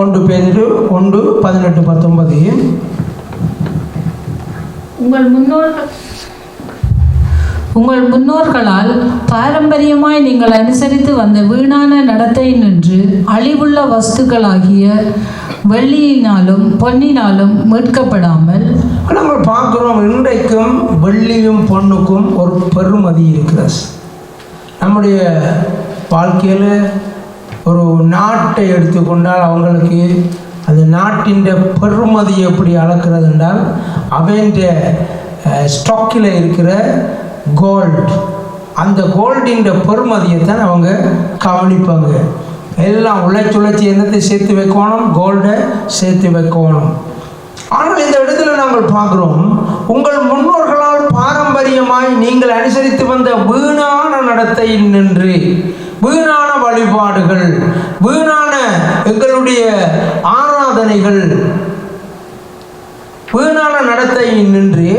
ஒன்று பேரு ஒன்று பதினெட்டு பத்தொன்பது. உங்கள் முன்னோர்கள் உங்கள் முன்னோர்களால் பாரம்பரியமாய் நீங்கள் அனுசரித்து வந்த வீணான நடத்தை நின்று அழிவுள்ள வஸ்துக்களாகிய வெள்ளியினாலும் பொன்னினாலும் மீட்கப்படாமல் நாங்கள் பார்க்குறோம் இன்றைக்கும் வெள்ளியும் பொண்ணுக்கும் ஒரு பெருமதி இருக்கிறது. நம்முடைய வாழ்க்கையில் ஒரு நாட்டை எடுத்துக்கொண்டால் அவங்களுக்கு அந்த நாட்டின் பெருமதி எப்படி அளக்கிறது என்றால் அவன் ஸ்டாக்கில் இருக்கிற கோல்டு அந்த கோல்டின் பெருமதியை தான் அவங்க கவனிப்பாங்க. எல்லாம் உழைச்சி உழைச்சி என்னத்தை சேர்த்து வைக்கணும்? கோல்டை சேர்த்து வைக்கணும். ஆனால் இந்த இடத்துல நாங்கள் பார்க்குறோம் உங்கள் முன்னோர்களால் பாரம்பரியமாய் நீங்கள் அனுசரித்து வந்த வீணான நடத்தை நின்று வீணான வழிபாடுகள் வீணான எங்களுடைய ஆராதனைகள். வீணான நடத்தை நின்று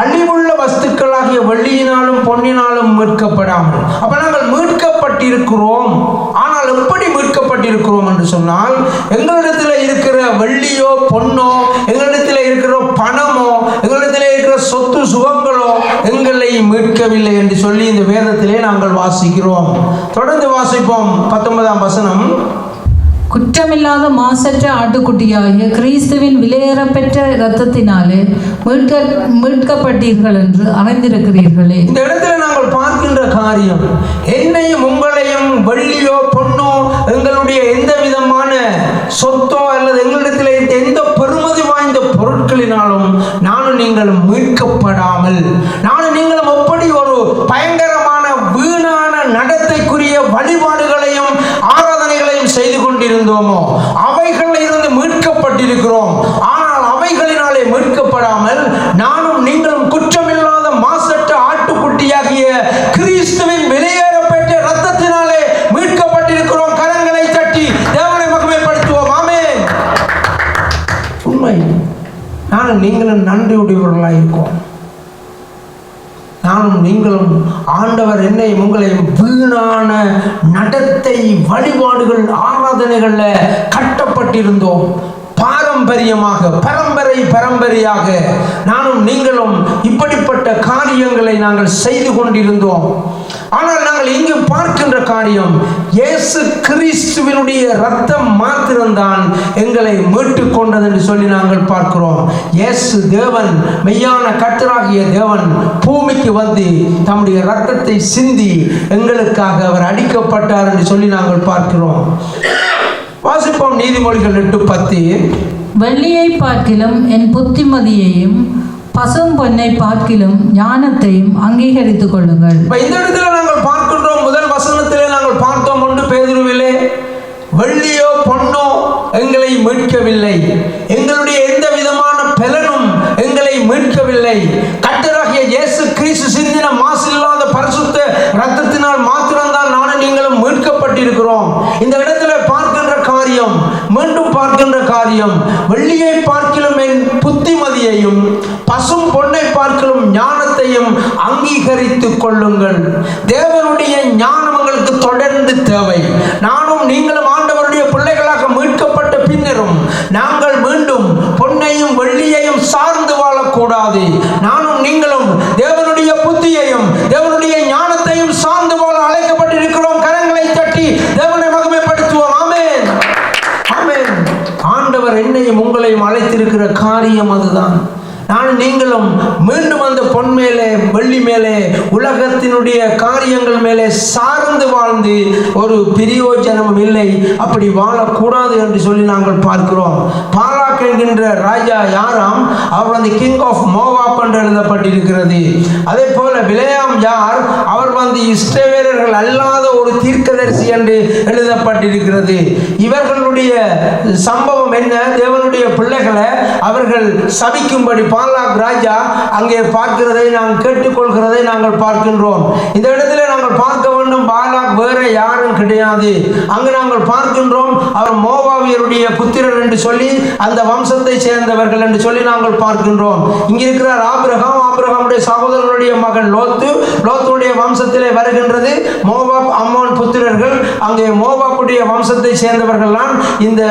அழிவுள்ள வஸ்துக்களாகிய வெள்ளியினாலும் பொன்னினாலும் மீட்கப்படாமல். அப்ப நாங்கள் மீட்கப்பட்டிருக்கிறோம். ஆனால் எப்படி மீட்கப்பட்டிருக்கிறோம் என்று சொன்னால் எங்களிடத்தில் இருக்கிற வெள்ளியோ பொன்னோ எங்களிடத்தில் இருக்கிற பணமோ சொத்து சுகங்களோ எங்களை மீட்கவில்லை என்று சொல்லி இந்த வேதத்திலே நாங்கள் வாசிக்கிறோம். தொடர்ந்து வாசிப்போம் பத்தொன்பதாம் வசனம். குற்றமில்லாத மாசற்ற ஆட்டுக்குட்டியாகிய கிறிஸ்துவின் விலையேறப்பெற்ற இரத்தத்தினாலே மீட்க மீட்கப்பட்டீர்கள் என்று அறிந்திருக்கிறீர்களே. இந்த இடத்துல நாங்கள் பார்க்கின்ற காரியம் என்னையும் உங்களையும் வெள்ளியோ பொன்னோ எங்களுடைய எந்த விதமான சொத்தோ அல்லது எங்களிடத்தில் எந்த பெருமதி வாய்ந்த பொருட்களினாலும் நானும் நீங்களும் மீட்கப்படாமல் நானும் நீங்களும் எப்படி ஒரு பயங்கரமான வீணான நடத்தைக்குரிய வழிபாடுகளையும் ஆராதனைகளையும் செய்து கொண்டிருந்தோமோ அவைகளில் இருந்து மீட்கப்பட்டிருக்கிறோம். ஆனால் நீங்களும் நன்றியுடையவர்களாக இருக்கோம். நானும் நீங்களும் ஆண்டவர் என்னை உங்களையும் வீணான நடத்தை வழிபாடுகள் ஆராதனைகளில் கட்டப்பட்டிருந்தோம். பாரம்பரியமாக பரம்பரை பரம்பரையாக நானும் நீங்களும் இப்படிப்பட்ட காரியங்களை நாங்கள் செய்து கொண்டிருந்தோம். ஆனால் நாங்கள் இங்கு பார்க்கின்ற காரியம் இயேசு கிறிஸ்துவினுடைய ரத்தம் மாத்திரம்தான் எங்களை மீட்டு கொண்டது என்று சொல்லி நாங்கள் பார்க்கிறோம். இயேசு தேவன் மெய்யான கர்த்தராகிய தேவன் பூமிக்கு வந்து தம்முடைய ரத்தத்தை சிந்தி எங்களுக்காக அவர் அடிக்கப்பட்டார் என்று சொல்லி நாங்கள் பார்க்கிறோம். வாசிப்போம் நீதிமொழிகள் எட்டு பத்து. வெள்ளியை பார்க்கிலும் என் புத்திமதியையும் பசும் பொன்னை பார்க்கிலும் ஞானத்தையும் அங்கீகரித்துக் கொள்ளுங்கள். இந்த இடத்துல நாங்கள் பார்க்கின்றோம். முதல் வசனத்திலே நாங்கள் பார்த்தோம். ஒன்று பேதுருவிலே வெள்ளியோ பொன்னோ எங்களை மீட்கவில்லை. எங்களுடைய எந்த விதமான பலனும் எங்களை மீட்கவில்லை. கட்டராகிய இயேசு கிறிஸ்து சிந்தின மாசில்லாத பரிசுத்த ரத்தத்தினால் மாத்திரம்தான் நானும் நீங்களும் மீட்கப்பட்டிருக்கிறோம். இந்த இடத்துல பார்க்கின்ற காரியம் மீண்டும் பார்க்கின்ற காரியம் வெள்ளியை பார்க்கிலும் என் புத்திமதியையும் பசும் பொண்ணை பார்க்கிலும் ஞானத்தையும் அங்கீகரித்துக் கொள்ளுங்கள். தேவனுடைய ஞானம் உங்களுக்கு தொடர்ந்து தேவை. நானும் நீங்களும் ஆண்டவருடைய பிள்ளைகளாக மீட்கப்பட்ட நாங்கள் மீண்டும் பொன்னையும் வெள்ளியையும் சார்ந்து வாழக்கூடாது. நானும் நீங்களும் தேவனுடைய புத்தியையும் தேவனுடைய ஞானத்தையும் சார்ந்து வாழ அழைக்கப்பட்டிருக்கிறோம். கரங்களை தட்டி தேவனை மகிமைப்படுத்துவோம். ஆமேன். ஆமேன். ஆண்டவர் என்னையும் உங்களையும் அழைத்திருக்கிற காரியம் அதுதான். நான் நீங்களும் மீண்டும் அந்த பொன் மேலே வெள்ளி மேலே உலகத்தினுடைய காரியங்கள் மேலே சார்ந்து வாழ்ந்து ஒரு பிரியோஜனமும் இல்லை. அப்படி வாழக்கூடாது என்று சொல்லி நாங்கள் பார்க்கிறோம். பாலாக் என்கின்ற ராஜா யாராம் அவர் வந்து கிங் ஆஃப் மோவாப் என்று எழுதப்பட்டிருக்கிறது. அதே போல விலையாம் யார் அவர் வந்து இஸ்ரவேலர்கள் அல்லாத ஒரு தீர்க்கதரிசி என்று எழுதப்பட்டிருக்கிறது. இவர்களுடைய சம்பவம் என்ன? தேவனுடைய பிள்ளைகளை அவர்கள் சபிக்கும்படி பாலாக் ராஜா அங்கே பார்க்கிறதை நாம் கேட்டுக்கொள்கிறதை நாங்கள் பார்க்கின்றோம். இந்த இடத்துல நாங்கள் பார்க்க வேண்டும் பாலாக் வேற யாரும் கிடையாது. அங்கு நாங்கள் பார்க்கின்றோம் அவர் மோவாவியருடைய புத்திரர் என்று சொல்லி அந்த வம்சத்தை சேர்ந்தவர்கள் என்று சொல்லி நாங்கள் பார்க்கின்றோம். இங்கிருக்கிறார் ஆபிரகாம் ஆபிரகாமுடைய சகோதரனுடைய மகன் லோத்து லோத்துடைய வம்சத்திலே வருகின்றது. மோபாப் அம்மோன் புத்திரர்கள். அங்கே மோபாப்புடைய வம்சத்தை சேர்ந்தவர்கள்லாம் இந்த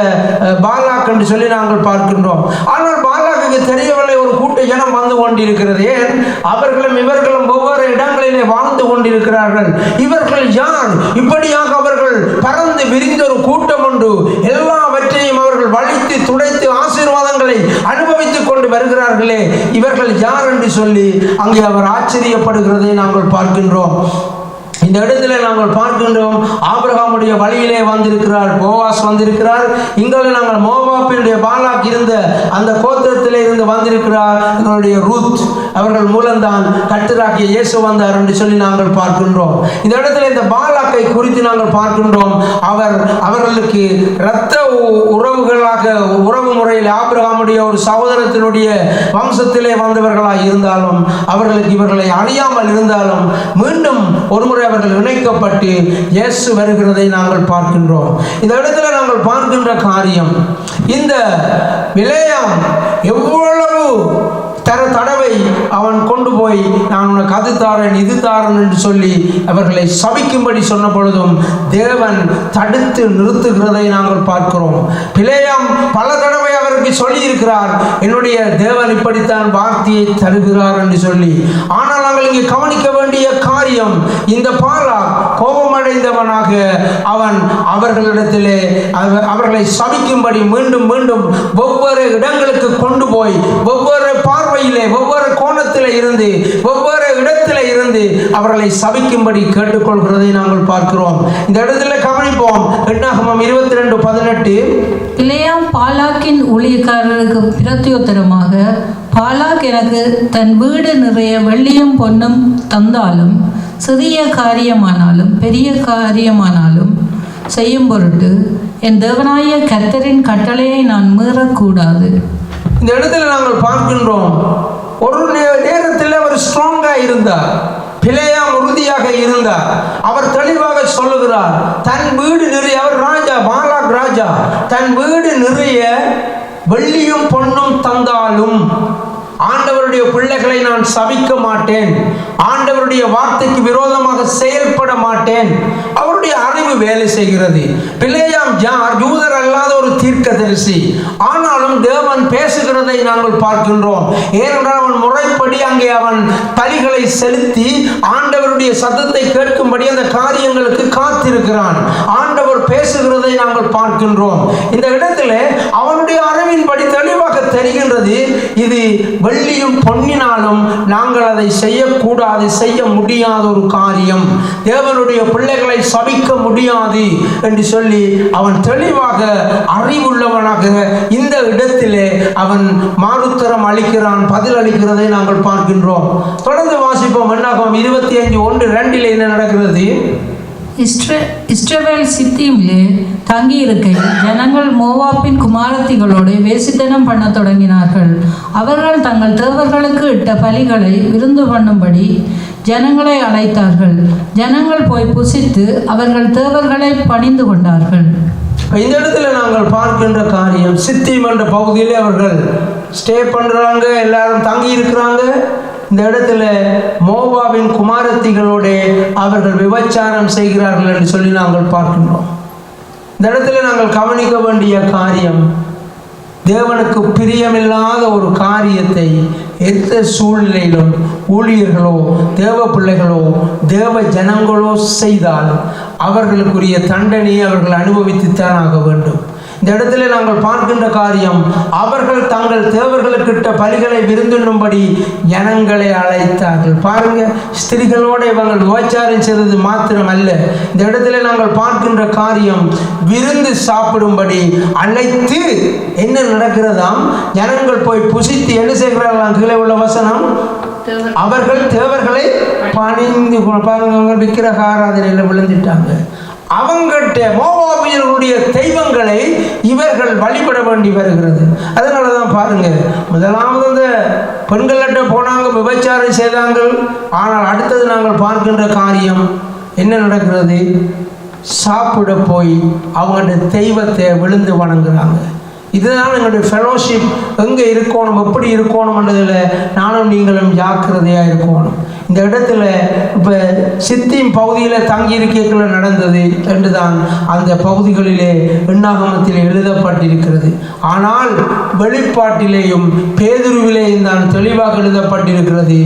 பாலாக் என்று சொல்லி நாங்கள் பார்க்கின்றோம். ஆனால் பாலாக்கு தெரியவில்லை ஒரு கூட்ட ஜனம் வந்து கொண்டிருக்கிறது. ஏன்? அவர்களும் இவர்களும் ஒவ்வொரு இடங்களிலே வாழ்ந்து கொண்டிருக்கிறார்கள். இவர்கள் யார்? இப்படியாக அவர்கள் பறந்து விரிந்த ஒரு கூட்டம் உண்டு. எல்லாவற்றையும் அவர்கள் வலித்து துடைத்து ஆசீர்வாதங்களை அனுபவித்துக் வருகிறார்களே இவர்கள் யார் என்று சொல்லி அங்கே அவர் ஆச்சரியப்படுகிறதை நாங்கள் பார்க்கின்றோம். இந்த இடத்துல நாங்கள் பார்க்கின்றோம். ஆபிரகாமுடைய வழியிலே வந்திருக்கிறார் போவாஸ் வந்திருக்கிறார். இங்கே நாங்கள் மோபாப்பினுடைய பாலாக் இருந்த அந்த கோத்திரத்திலே இருந்து வந்திருக்கிறார் எங்களுடைய ரூத். அவர்கள் மூலம்தான் கட்டுராக்கிய இயேசு வந்தார் என்று சொல்லி நாங்கள் பார்க்கின்றோம். இந்த இடத்துல இந்த பாலாக்கை குறித்து நாங்கள் பார்க்கின்றோம். அவர் அவர்களுக்கு இரத்த உ- உறவுகளாக உறவு முறையில் ஆபிரகாமுடைய ஒரு சகோதரத்தினுடைய வம்சத்திலே வந்தவர்களாக இருந்தாலும் அவர்களுக்கு இவர்களை அறியாமல் இருந்தாலும் மீண்டும் ஒருமுறை அவர்கள் இணைக்கப்பட்டு இயேசு வருகிறதை நாங்கள் பார்க்கின்றோம். இந்த இடத்துல நாங்கள் பார்க்கின்ற காரியம் இந்த விலையாம் எவ்வளவு தர தடவை அவன் கொண்டு போய் நான் உனக்கு அது தாரன் இது தாரன் என்று சொல்லி அவர்களை சபிக்கும்படி சொன்ன பொழுதும் தேவன் தடுத்து நிறுத்துகிறதை நாங்கள் பார்க்கிறோம். பிளேயம் பல தடவை அவருக்கு சொல்லி இருக்கிறார் என்னுடைய தேவன் இப்படித்தான் வார்த்தையை தருகிறார் என்று சொல்லி. ஆனால் நாங்கள் இங்கே கவனிக்க வேண்டிய காரியம் இந்த பாலா கோபமடைந்தவனாக அவன் அவர்களிடத்திலே அவர்களை சபிக்கும்படி மீண்டும் மீண்டும் ஒவ்வொரு இடங்களுக்கு கொண்டு போய் ஒவ்வொரு பார்வையிலே ஒவ்வொரு கோணத்திலே இருந்து ஒவ்வொரு இடத்திலே இருந்து அவர்களை சபிக்கும்படி கேட்டுக்கொள்கிறதை நாங்கள் பார்க்கிறோம். இந்த இடத்துல கவனிப்போம். எண்ணாகமம் இருபத்தி ரெண்டு பதினெட்டு. பிளேயாம் பாலாக்கின் ஊழியக்காரருக்கு பிரத்யுத்தரமாக பாலாக் எனக்கு தன் வீடு நிறைய வெள்ளியும் பொன்னும் தந்தாலும் சிறிய காரியமானாலும் பெரிய காரியமானாலும் செய்யும் பொருட்டு என் தேவனாய கர்த்தரின் கட்டளையை நான் மீறக்கூடாது. இந்த இடத்துல நாங்கள் பார்க்கின்றோம். ஒரு நேரத்தில் அவர் ஸ்ட்ராங்கா இருந்தார். பிழையாம் உறுதியாக இருந்தார். அவர் தெளிவாக சொல்லுகிறார் தன் வீடு நிறைய அவர் ராஜா பாலாக் ராஜா தன் வீடு நிறைய வெள்ளியும் பொண்ணும் தந்தாலும் ஆண்டவருடைய பிள்ளைகளை நான் சபிக்க மாட்டேன். ஆண்டவருடைய வார்த்தைக்கு விரோதமாக செயல்பட மாட்டேன். அவருடைய அறிவு வேலை செய்கிறது. பிள்ளையாம் யார்? யூதர் அல்லாத ஒரு தீர்க்க தரிசி ஆனாலும் தேவன் பேசுகிறதை நாங்கள் பார்க்கின்றோம். ஏனென்றால் அவன் முறைப்படி அங்கே அவன் பலிகளை செலுத்தி ஆண்டவருடைய சத்தத்தை கேட்கும்படி அந்த காரியங்களுக்கு காத்திருக்கிறான். ஆண்டவர் பேசுகிறதை நாங்கள் பார்க்கின்றோம். இந்த இடத்துல அவனுடைய அறிவின்படி தெளிவாக தெரிகின்றது இது வெள்ளியும் பொன்னினாலும் நாங்கள் அதை செய்யக்கூடாது செய்ய முடியாத ஒரு காரியம். தேவனுடைய பிள்ளைகளை சபிக்க முடியும். முடியாது என்று சொல்லி அவன் தெளிவாக அறிவுள்ளவனாக இந்த இடத்திலே அவன் மாறுத்தரம் அளிக்கிறான் பதில் அளிக்கிறதை நாங்கள் பார்க்கின்றோம். தொடர்ந்து வாசிப்போம் என்னாகும் இருபத்தி அஞ்சு ஒன்று ரெண்டில் என்ன நடக்கிறது? இஸ்ர இஸ்ரவேல் சித்தீமிலே தங்கியிருக்கையில் ஜனங்கள் மோவாப்பின் குமாரத்திகளோடு வேசித்தனம் பண்ண தொடங்கினார்கள். அவர்கள் தங்கள் தேவர்களுக்கு இட்ட பலிகளை விருந்து பண்ணும்படி ஜனங்களை அழைத்தார்கள். ஜனங்கள் போய் புசித்து அவர்கள் தேவர்களை பணிந்து கொண்டார்கள். இந்த இடத்துல நாங்கள் பார்க்கின்ற காரியம் சித்திம் என்ற பகுதியிலே அவர்கள் ஸ்டே பண்ணுறாங்க எல்லாரும் தங்கி இருக்கிறாங்க. இந்த இடத்துல மோவாவின் குமாரத்திகளோட அவர்கள் விபச்சாரம் செய்கிறார்கள் என்று சொல்லி நாங்கள் பார்க்கின்றோம். இந்த இடத்துல நாங்கள் கவனிக்க வேண்டிய காரியம் தேவனுக்கு பிரியமில்லாத ஒரு காரியத்தை எந்த சூழ்நிலையிலும் ஊழியர்களோ தேவ பிள்ளைகளோ தேவ ஜனங்களோ செய்தால் அவர்களுக்குரிய தண்டனையை அவர்கள் அனுபவித்துத்தான் ஆக வேண்டும். இந்த இடத்துல நாங்கள் பார்க்கின்ற காரியம் அவர்கள் தங்கள் தேவர்களுக்கிட்ட பலிகளை விருந்துண்ணும்படி ஜனங்களை அழைத்தார்கள். பாருங்க ஸ்திரிகளோட இவங்கள் விபச்சாரம் செய்தது மாத்திரம் அல்ல இந்த இடத்துல நாங்கள் பார்க்கின்ற காரியம் விருந்து சாப்பிடும்படி அழைத்து என்ன நடக்கிறதாம்? ஜனங்கள் போய் புசித்து என்ன செய்கிறார்களாம்? கீழே உள்ள வசனம் அவர்கள் தேவர்களை பணிந்து பாருங்க விக்கிரக ஆராதனையில் விழுந்துட்டாங்க. அவங்கள்ட்ட மோவாபியர்களுடைய தெய்வங்களை இவர்கள் வழிபட வேண்டி வருகிறது. அதனால தான் பாருங்க முதலாவது அந்த பெண்கள்கிட்ட போனாங்க விபச்சாரம் செய்தாங்க ஆனால் அடுத்தது நாங்கள் பார்க்கின்ற காரியம் என்ன நடக்கிறது? சாப்பிட போய் அவங்களுடைய தெய்வத்தை விழுந்து வணங்குறாங்க. இதுதான் எங்களுடைய ஃபெலோஷிப் எங்கே இருக்கணும் எப்படி இருக்கணும்ன்றதில் நானும் நீங்களும் ஜாக்கிரதையாக இருக்கணும். இந்த இடத்துல இப்போ சித்தியின் பகுதியில் தங்கியிருக்கைக்குள்ள நடந்தது என்று தான் அந்த பகுதிகளிலே எண்ணாகமத்தில் எழுதப்பட்டிருக்கிறது. ஆனால் வெளிப்பாட்டிலேயும் பேதுருவிலேயும் தான் தெளிவாக எழுதப்பட்டிருக்கிறது.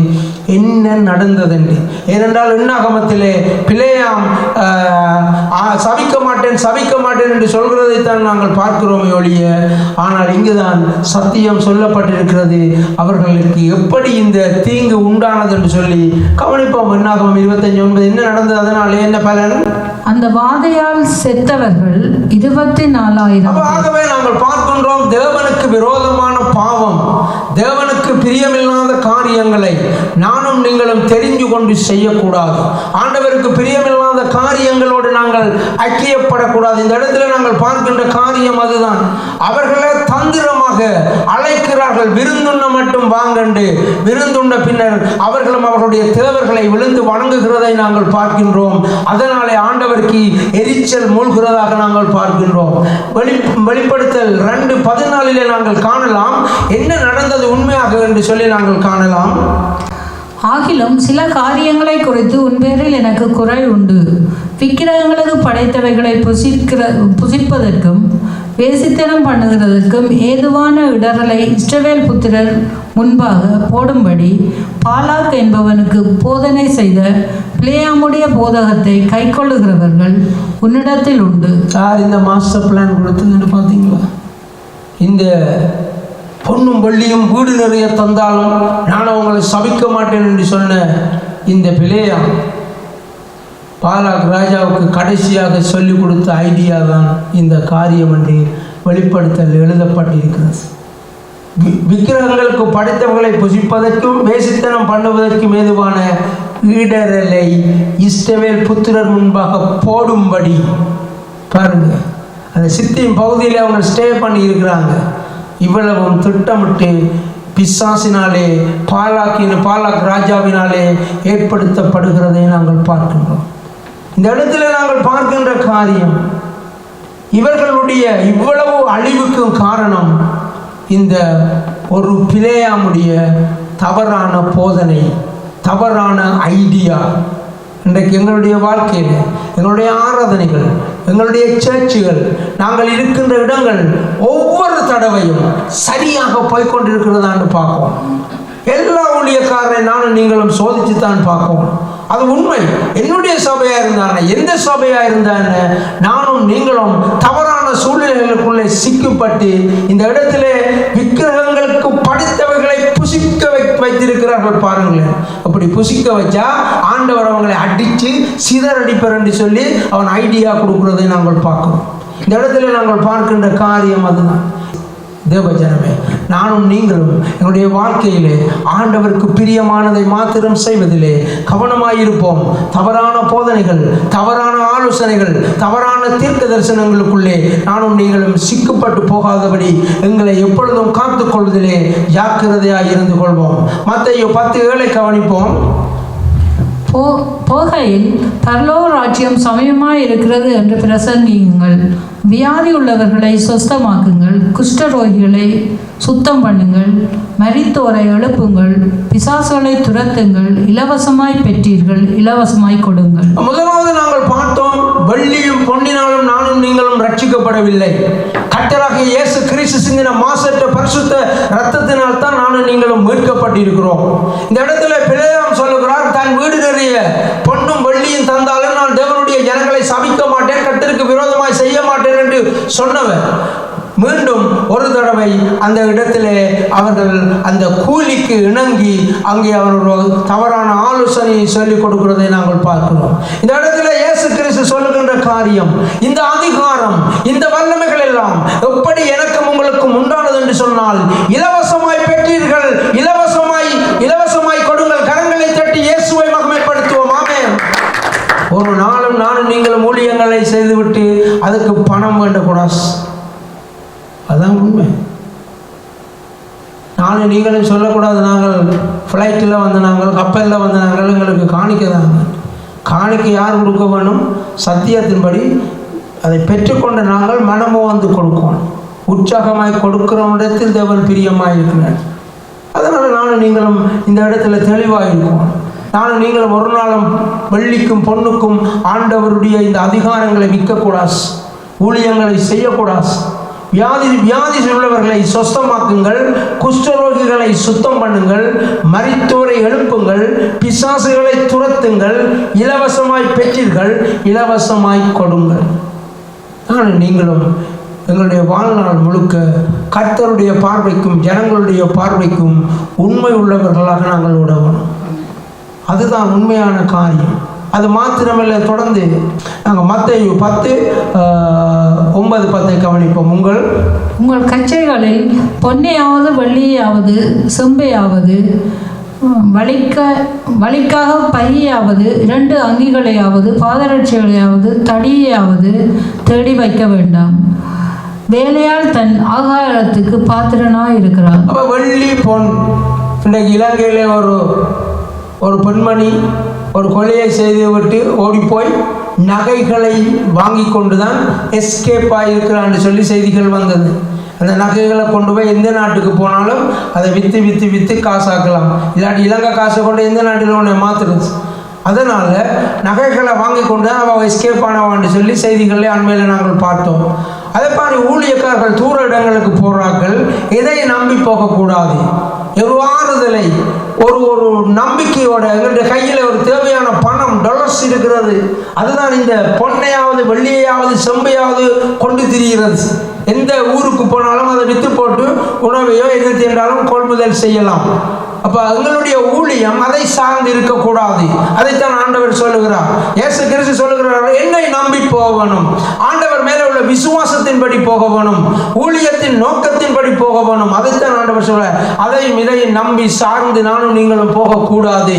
என்ன நடந்ததென்று ஏனென்றால் எண்ணாகமத்திலே பிழையாம் சபிக்க மாட்டேன் சபிக்க மாட்டேன் என்று சொல்கிறதைத்தான் நாங்கள் பார்க்கிறோமே ஒழிய ஆனால் இங்குதான் சத்தியம் சொல்லப்பட்டிருக்கிறது. அவர்களுக்கு எப்படி இந்த தீங்கு உண்டானது என்று சொல்லி கவனிப்போம். எண்ணாகமம் இருபத்தஞ்சு ஒன்பது என்ன நடந்தது அதனால் என்ன பலன்? அந்த வாதையால் செத்தவர்கள் இருபத்தி நாலாயிரம் ஆகவே நாங்கள் பார்க்கின்றோம் தேவனுக்கு விரோதமான பாவம். தேவனுக்கு பிரியமில்லாத காரியங்களை நானும் நீங்களும் தெரிஞ்சு கொண்டு செய்யக்கூடாது. ஆண்டவருக்கு பிரியமில்லாத காரியங்களோடு நாங்கள் ஐக்கியப்படக்கூடாது. இந்த இடத்துல நாங்கள் பார்க்கின்ற காரியம் அதுதான். அவர்களே தந்திரமாக அழைக்கிறார்கள். விருந்துண்ண மட்டும் வாங்கண்டு விருந்துண்ண பின்னர் அவர்களும் அவர்களுடைய தேவர்களை விழுந்து வணங்குகிறதை நாங்கள் பார்க்கின்றோம். அதனாலே ஆண்டவருக்கு எரிச்சல் மூழ்கிறதாக நாங்கள் பார்க்கின்றோம். வெளி வெளிப்படுத்தல் ரெண்டு பதினாலிலே நாங்கள் காணலாம். என்ன நடந்த நடந்தது உண்மையாக என்று சொல்லி நாங்கள் காணலாம். ஆகிலும் சில காரியங்களை குறித்து உன் பேரில் எனக்கு குறை உண்டு. விக்கிரகங்களுக்கு படைத்தவைகளை புசிக்கிற புசிப்பதற்கும் வேசித்தனம் பண்ணுகிறதற்கும் ஏதுவான இடரலை இஸ்ரவேல் புத்திரர் முன்பாக போடும்படி பாலாக் என்பவனுக்கு போதனை செய்த பிளேயாமுடைய போதகத்தை கைக்கொள்ளுகிறவர்கள் உன்னிடத்தில் உண்டு. யார் இந்த மாஸ்டர் பிளான் கொடுத்ததுன்னு பார்த்தீங்களா? இந்த பொன்னும் வெள்ளியும் வீடு நிறைய தந்தாலும் நான் அவங்களை சபிக்க மாட்டேன் என்று சொன்ன இந்த பிளேயா பாலாக் ராஜாவுக்கு கடைசியாக சொல்லிக் கொடுத்த ஐடியா தான் இந்த காரியம் என்று வெளிப்படுத்தல் எழுதப்பட்டிருக்கிறது. வி- விக்கிரகங்களுக்கு படைத்தவர்களை புசிப்பதற்கும் வேசித்தனம் பண்ணுவதற்கும் ஏதுவான ஈடரலை இஸ்ரவேல் புத்திரர் முன்பாக போடும்படி பாருங்க. அந்த சித்தியின் பகுதியில் அவங்க ஸ்டே பண்ணி இருக்கிறாங்க இவ்வளவும் திட்டமிட்டு பிசாசினாலே பாலாக்கின் பாலாக் ராஜாவினாலே ஏற்படுத்தப்படுகிறதை நாங்கள் பார்க்கின்றோம். இந்த இடத்துல நாங்கள் பார்க்கின்ற காரியம் இவர்களுடைய இவ்வளவு அழிவுக்கும் காரணம் இந்த ஒரு பிளேயாமுடைய தவறான போதனை தவறான ஐடியா. இன்றைக்கு எங்களுடைய வாழ்க்கையில் எங்களுடைய ஆராதனைகள் எங்களுடைய சர்ச்சுகள் நாங்கள் இருக்கின்ற இடங்கள் ஒவ்வொரு தடவையும் சரியாக போய்கொண்டிருக்கிறதான்னு பார்ப்போம். எல்லா ஊழியக்காரரை நானும் நீங்களும் சோதித்து தான் பார்ப்போம். அது உண்மை. என்னுடைய சபையாக இருந்தான எந்த சபையாக இருந்தான நானும் நீங்களும் தவறான சூழ்நிலைகளுக்குள்ளே சிக்கப்பட்டு இந்த இடத்திலே விக்கிரகங்களுக்கு படித்தவை புசிக்க வைத்திருக்கிறார்கள் பாருங்களேன். அப்படி புசிக்க வச்சா ஆண்டவர் அவங்களை அடித்து சிதறடிப்பர் என்று சொல்லி அவன் ஐடியா கொடுக்குறதை நாங்கள் பார்க்கிறோம். இந்த இடத்துல நாங்கள் பார்க்கின்ற காரியம் அதுதான். தேவஜனமே நானும் நீங்களும் எங்களுடைய வாழ்க்கையிலே ஆண்டவருக்கு பிரியமானதை மாத்திரம் செய்வதிலே கவனமாயிருப்போம். தவறான போதனைகள் தவறான ஆலோசனைகள் தவறான தீர்க்க தரிசனங்களுக்குள்ளே நானும் நீங்களும் சிக்கப்பட்டு போகாதபடி எங்களை எப்பொழுதும் காத்துக்கொள்வதிலே கொள்வதிலே இருந்து கொள்வோம். மற்ற பத்து ஏழை கவனிப்போம். போ போகையில் பரலோக ராஜ்யம் சமயமாய் இருக்கிறது என்று பிரசங்கியுங்கள். வியாதி உள்ளவர்களை சொஸ்தமாக்குங்கள். குஷ்டரோகிகளை சுத்தம் பண்ணுங்கள். மரித்தோரை எழுப்புங்கள். பிசாசுகளை துரத்துங்கள். இலவசமாய் பெற்றீர்கள். இலவசமாய் கொடுங்கள். முதலாவது நாங்கள் பார்த்தோம் வெள்ளியும் பொன்னினாலும் நானும் நீங்களும் ரட்சிக்கப்படவில்லை. கட்டராகிய இயேசு கிறிஸ்து சிந்தின மாசற்ற பரிசுத்த ரத்தத்தினால் தான் நானும் நீங்களும் மீட்கப்பட்டிருக்கிறோம். இந்த இடத்துல பிழையாம் சொல்லுகிறார் தன் வீடு நிறைய பொன்னும் வெள்ளியும் தந்தாலும் நான் தேவனுடைய ஜனங்களை சபிக்க மாட்டேன் கர்த்தருக்கு விரோதமாய் செய்ய மாட்டேன் என்று சொன்னவர். மீண்டும் ஒரு தடவை அந்த இடத்திலே அவர்கள் அந்த கூலிக்கு இணங்கி அங்கே அவர்கள் தவறான ஆலோசனையை சொல்லிக் கொடுக்கிறதை நாங்கள் பார்க்கிறோம். இந்த இடத்துல இயேசு கிறிஸ்து சொல்லுகின்ற காரியம் இந்த அதிகாரம் இந்த வல்லமைகள் எல்லாம் எப்படி எனக்கும் உங்களுக்கும் உண்டானது என்று சொன்னால் இலவசமாய் பெற்றீர்கள் இலவசமாய் இலவசமாய் கொடுங்கள் கரங்களை தட்டி இயேசுவை மகமைப்படுத்துவோம் ஆமே ஒரு நாளும் நானும் நீங்களும் ஊழியங்களை செய்துவிட்டு அதுக்கு பணம் வேண்டக்கூடாது. அதான் உண்மை. நானும் நீங்களும் சொல்லக்கூடாது நாங்கள் ஃப்ளைட்டில் வந்த நாங்கள் கப்பலில் வந்த நாங்கள் எங்களுக்கு காணிக்க தான். காணிக்க யார் கொடுக்க வேணும்? சத்தியத்தின்படி அதை பெற்றுக்கொண்ட நாங்கள் மனமோ வந்து கொடுக்கணும். உற்சாகமாய் கொடுக்கிறவனிடத்தில் தேவன் பிரியமாக இருக்கிறார். அதனால் நானும் நீங்களும் இந்த இடத்துல தெளிவாக இருக்கோம் நானும் நீங்களும் ஒரு நாளும் வெள்ளிக்கும் பொண்ணுக்கும் ஆண்டவருடைய இந்த அதிகாரங்களை விற்கக்கூடாது. ஊழியங்களை செய்யக்கூடாது. வியாதி வியாதி உள்ளவர்களை சொஸ்தமாக்குங்கள் குஷ்டரோகிகளை சுத்தம் பண்ணுங்கள் மரித்தோரை எழுப்புங்கள் பிசாசுகளை துரத்துங்கள் இலவசமாய் பெற்றீர்கள் இலவசமாய் கொடுங்கள். ஆனால் நீங்களும் எங்களுடைய வாழ்நாள் முழுக்க கர்த்தருடைய பார்வைக்கும் ஜனங்களுடைய பார்வைக்கும் உண்மை உள்ளவர்களாக நாங்கள் உடவணும் அதுதான் உண்மையான காரியம். அது மாத்திரமல்ல தொடர்ந்து நாங்கள் மத்தையு பத்து ஒன்பது பத்தை கவனிப்போம். உங்கள்? உங்கள் கச்சைகளில் பொன்னையாவது வெள்ளியாவது செம்பையாவது வலிக்க வலிக்காக பையாவது இரண்டு அங்கிகளையாவது பாதரட்சிகளையாவது தடியையாவது தேடி வைக்க வேண்டாம். வேலையால் தன் ஆகாரத்துக்கு பாத்திரனாய் இருக்கிறார் வெள்ளி பொன் இன்றைக்கு இலங்கையிலே ஒரு ஒரு பெண்மணி ஒரு கொலையை செய்து விட்டு ஓடிப்போய் நகைகளை வாங்கி கொண்டு தான் எஸ்கேப் ஆகியிருக்கிறான்னு சொல்லி செய்திகள் வந்தது. அந்த நகைகளை கொண்டு போய் எந்த நாட்டுக்கு போனாலும் அதை விற்று விற்று விற்று காசாக்கலாம். இல்லாட்டி இலங்கை காசை கொண்டு எந்த நாட்டில் உன்னை மாற்றுறது அதனால் நகைகளை வாங்கி கொண்டு தான் அவள் எஸ்கேப் ஆனவான்னு சொல்லி செய்திகளே அண்மையில் நாங்கள் பார்த்தோம். அதே மாதிரி ஊழியக்காரர்கள் தூர இடங்களுக்கு போகிறார்கள் எதை நம்பி போகக்கூடாது. ஒரு ஆறுதலை ஒரு ஒரு நம்பிக்கையோட எங்களுடைய கையில் ஒரு தேவையான பணம் டொலர்ஸ் இருக்கிறது. அதுதான் இந்த பொன்னையாவது வெள்ளியையாவது செம்பையாவது கொண்டு திரிகிறது. எந்த ஊருக்கு போனாலும் அதை விற்று போட்டு உணவையோ எது தின்றாலும் கொள்முதல் செய்யலாம். அப்போ எங்களுடைய ஊழியம் அதை சார்ந்து இருக்கக்கூடாது. அதைத்தான் ஆண்டவர் சொல்லுகிறார். ஏசு கிறிஸ்து சொல்லுகிறார் என்னை நம்பி போகணும். ஆண்டவர் மேலே உள்ள விசுவாசத்தின்படி போக வேணும் ஊழியத்தின் நோக்கத்தின்படி போக வேணும் அதைத்தான் ஆண்டவர் சொல்ல அதையும் இதையும் நம்பி சார்ந்து நானும் நீங்களும் போகக்கூடாது.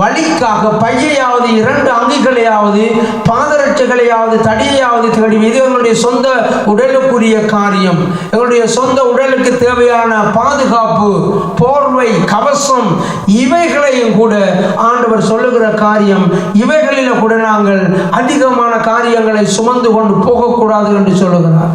வழிக்காக பையையாவது இரண்டு அங்கிகளையாவது பாதரட்சைகளையாவது தடியையாவது தேடி இது எங்களுடைய சொந்த உடலுக்குரிய காரியம். எங்களுடைய சொந்த உடலுக்கு தேவையான பாதுகாப்பு போர்வை கவசம் இவைகளையும் கூட ஆண்டவர் சொல்லுகிற காரியம் இவைகளில் கூட நாங்கள் அதிகமான காரியங்களை சுமந்து கொண்டு போகக்கூடாது என்று சொல்லுகிறார்.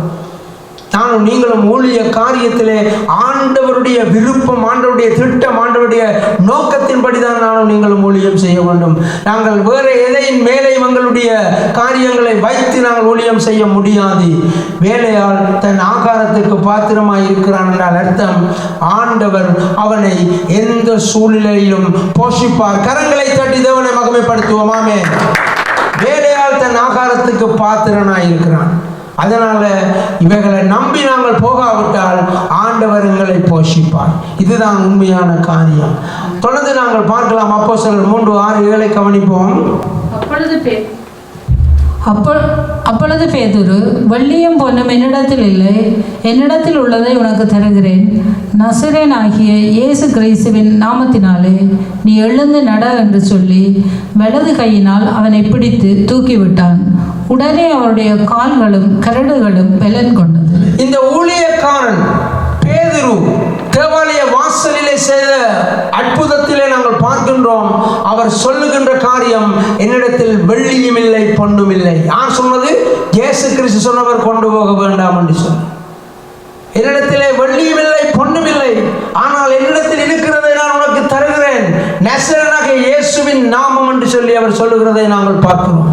தானும் நீங்களும் ஊழிய காரியத்திலே ஆண்டவருடைய விருப்பம் ஆண்டவருடைய திட்டம் ஆண்டவருடைய நோக்கத்தின்படி தான் நானும் நீங்களும் ஊழியம் செய்ய வேண்டும். நாங்கள் வேறு எதையின் மேலே எங்களுடைய காரியங்களை வைத்து நாங்கள் ஊழியம் செய்ய முடியாது. வேலையால் தன் ஆகாரத்துக்கு பாத்திரமாக இருக்கிறான் என்றால் அர்த்தம் ஆண்டவர் அவனை எந்த சூழ்நிலையிலும் போஷிப்பார். கரங்களை தட்டி தேவனை மகமைப்படுத்துவோமாமே வேலையால் தன் ஆகாரத்துக்கு பாத்திரனாக இருக்கிறான். அதனால இவைகளை நம்பி நாங்கள் போகாவிட்டால் ஆண்டவர் எங்களை போஷிப்பார். இதுதான் உண்மையான காரியம். தொடர்ந்து நாங்கள் பார்க்கலாம். அப்போ சிலர் மூன்று ஆறு ஏழை கவனிப்போம். அப்பொழுது அப்பொழுது பேதுரு வெள்ளியும் பொன்னும் என்னிடத்தில் இல்லை. என்னிடத்தில் உள்ளதை உனக்கு தருகிறேன். நசுரேன் ஆகிய இயேசு கிறிஸ்துவின் நாமத்தினாலே நீ எழுந்து நட என்று சொல்லி வலது கையினால் அவனை பிடித்து தூக்கிவிட்டான். உடனே அவருடைய கால்களும் கரடுகளும் பலன் கொண்டது. இந்த ஊழியக்காரன் பேதுரு தேவாலய வாசலிலே செய்த அற்புதத்திலே நாங்கள் பார்க்கின்றோம். அவர் சொல்லுகின்ற காரியம் என்னிடத்தில் வெள்ளியும் இல்லை பொண்ணும் இல்லை. யார் சொன்னது? இயேசு கிறிஸ்து சொன்னவர் கொண்டு போக வேண்டாம் என்று சொல்லி என்னிடத்திலே வெள்ளியும் இல்லை பொண்ணும் இல்லை. ஆனால் என்னிடத்தில் இருக்கிறதை நான் உனக்கு தருகிறேன். நெசரனாக இயேசுவின் நாமம் என்று சொல்லி அவர் சொல்லுகிறதை நாங்கள் பார்க்கிறோம்.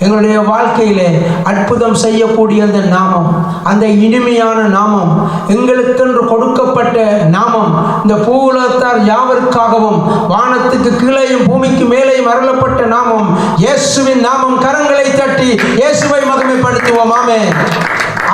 எங்களுடைய வாழ்க்கையிலே அற்புதம் செய்யக்கூடிய அந்த நாமம் அந்த இனிமையான நாமம் எங்களுக்கென்று கொடுக்கப்பட்ட நாமம் இந்த பூலத்தார் யாவருக்காகவும் வானத்துக்கு கீழேயும் பூமிக்கு மேலேயும் அருளப்பட்ட நாமம் இயேசுவின் நாமம் கரங்களை தட்டி இயேசுவை மகிமைப்படுத்துவோம். ஆமே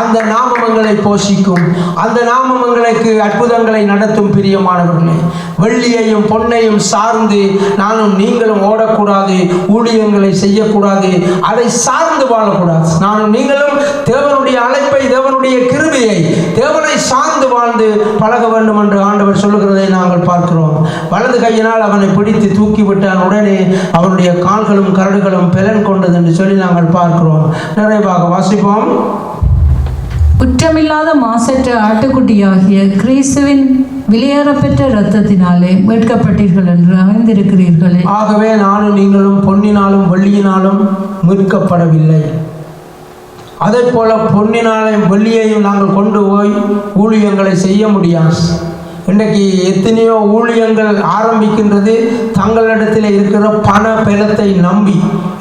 அந்த நாமமங்களை போஷிக்கும். அந்த நாமமங்களுக்கு அற்புதங்களை நடத்தும் பிரியமானவர்களே வெள்ளியையும் பொன்னையும் சார்ந்து நானும் நீங்களும் ஓடக்கூடாது ஊழியங்களை செய்யக்கூடாது அதை சார்ந்து வாழக்கூடாது. நானும் நீங்களும் தேவனுடைய அழைப்பை தேவனுடைய கிருமியை தேவனை சார்ந்து வாழ்ந்து பழக வேண்டும் என்று ஆண்டவர் சொல்லுகிறதை நாங்கள் பார்க்கிறோம். வலது கையினால் அவனை பிடித்து தூக்கி விட்டான். உடனே அவனுடைய கால்களும் கரடுகளும் பலன் கொண்டது என்று சொல்லி நாங்கள் பார்க்கிறோம். நிறைவாக வாசிப்போம். குற்றமில்லாத மாசற்ற ஆட்டுக்குட்டியாகிய கிறிஸ்துவின் விலையேறப்பெற்ற இரத்தத்தினாலே மீட்கப்பட்டீர்கள் என்று அறிந்திருக்கிறீர்களே. ஆகவே நானும் நீங்களும் பொன்னினாலும் வெள்ளியினாலும் மீட்கப்படவில்லை. அதே போல பொன்னினாலையும் வெள்ளியையும் நாங்கள் கொண்டு போய் ஊழியங்களை செய்ய முடியாது. இன்றைக்கு எத்தனையோ ஊழியங்கள் ஆரம்பிக்கின்றது தங்களிடத்தில் இருக்கிற பண பலத்தை நம்பி.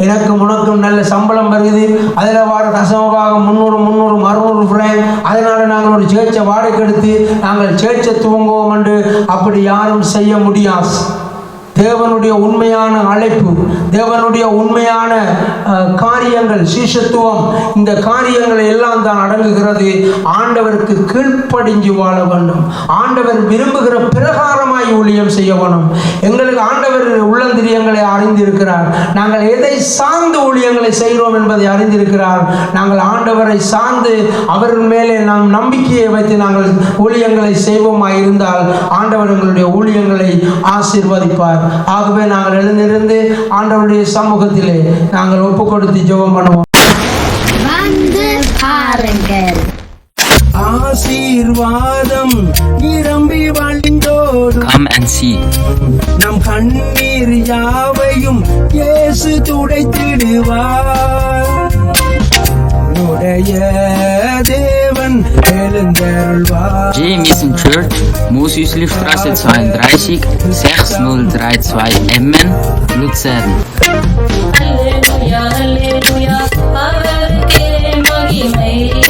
எனக்கும் உனக்கும் நல்ல சம்பளம் வருது. அதில் வார தசமபாகம் முந்நூறு முந்நூறு அறுநூறு ஃப்ரேம் அதனால் நாங்கள் ஒரு சேர்ச்சை வாடகை எடுத்து நாங்கள் சேர்ச்சை துவங்குவோம் என்று அப்படி யாரும் செய்ய முடியாது. தேவனுடைய உண்மையான அழைப்பு தேவனுடைய உண்மையான காரியங்கள் சீஷத்துவம் இந்த காரியங்கள் எல்லாம் தான் அடங்குகிறது. ஆண்டவருக்கு கீழ்ப்படிஞ்சு வாழ வேண்டும். ஆண்டவர் விரும்புகிற பிரகாரமாய் ஊழியம் செய்ய வேணும் எங்களுக்கு ஆண்டவர் உள்ளந்திரியங்களை அறிந்திருக்கிறார். நாங்கள் எதை சார்ந்து ஊழியங்களை செய்கிறோம் என்பதை அறிந்திருக்கிறார். நாங்கள் ஆண்டவரை சார்ந்து அவர் மேலே நாம் நம்பிக்கையை வைத்து நாங்கள் ஊழியங்களை செய்வோமாய் இருந்தால் ஆண்டவர் எங்களுடைய ஊழியங்களை ஆசீர்வதிப்பார். ஆகவே நாங்கள் எழுந்திருந்து ஆண்டவருடைய சமூகத்திலே நாங்கள் ஒப்பு கொடுத்து ஜெபம் பண்ணுவோம். ஆசீர்வாதம் நிரம்பி வழிந்தோடும் Come and see. நம் கண்ணீர் யாவையும் இயேசு துடைத்திடுவார். உடைய G. Mason Church, Mosüßlichstraße 32, 6032 Emmen, Luzern. Halleluja, Halleluja, Ave Maria,